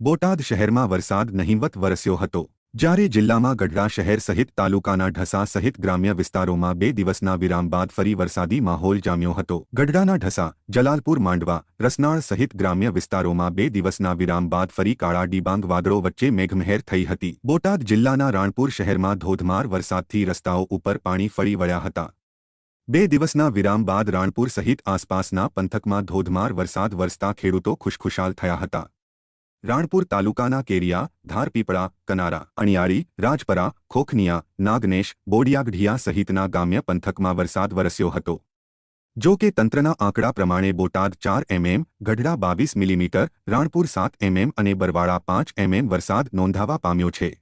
બોટાદ શહેરમાં વરસાદ નહિવત વરસ્યો હતો. જ્યારે જિલ્લામાં ગઢડા શહેર સહિત તાલુકાના ઢસા સહિત ગ્રામ્ય વિસ્તારોમાં બે દિવસના વિરામ બાદ ફરી વરસાદી માહોલ જામ્યો હતો. ગઢડાના ઢસા, જલાલપુર માંડવા, રસનાળ સહિત ગ્રામ્ય વિસ્તારોમાં બે દિવસના વિરામ બાદ ફરી કાળા ડિબાંગ વાદળો વચ્ચે મેઘમહેર થઈ હતી. બોટાદ જિલ્લાના રાણપુર શહેરમાં ધોધમાર વરસાદથી રસ્તાઓ ઉપર પાણી ફરી વળ્યા હતા. બે દિવસના વિરામ બાદ રાણપુર સહિત આસપાસના પંથકમાં ધોધમાર વરસાદ વરસતા ખેડૂતો ખુશખુશાલ થયા હતા. રાણપુર તાલુકાના કેરિયા, ધારપીપળા, કનારા, અણિયાળી, રાજપરા, ખોખનિયા, નાગનેશ, બોડિયાગઢિયા સહિતના ગામ્ય પંથકમાં વરસાદ વરસ્યો હતો. જો કે તંત્રના આંકડા પ્રમાણે બોટાદ ચાર એમએમ, ગઢડા બાવીસ મિલીમીટર, રાણપુર સાત એમએમ અને બરવાળા પાંચ એમએમ વરસાદ નોંધાવા પામ્યો છે.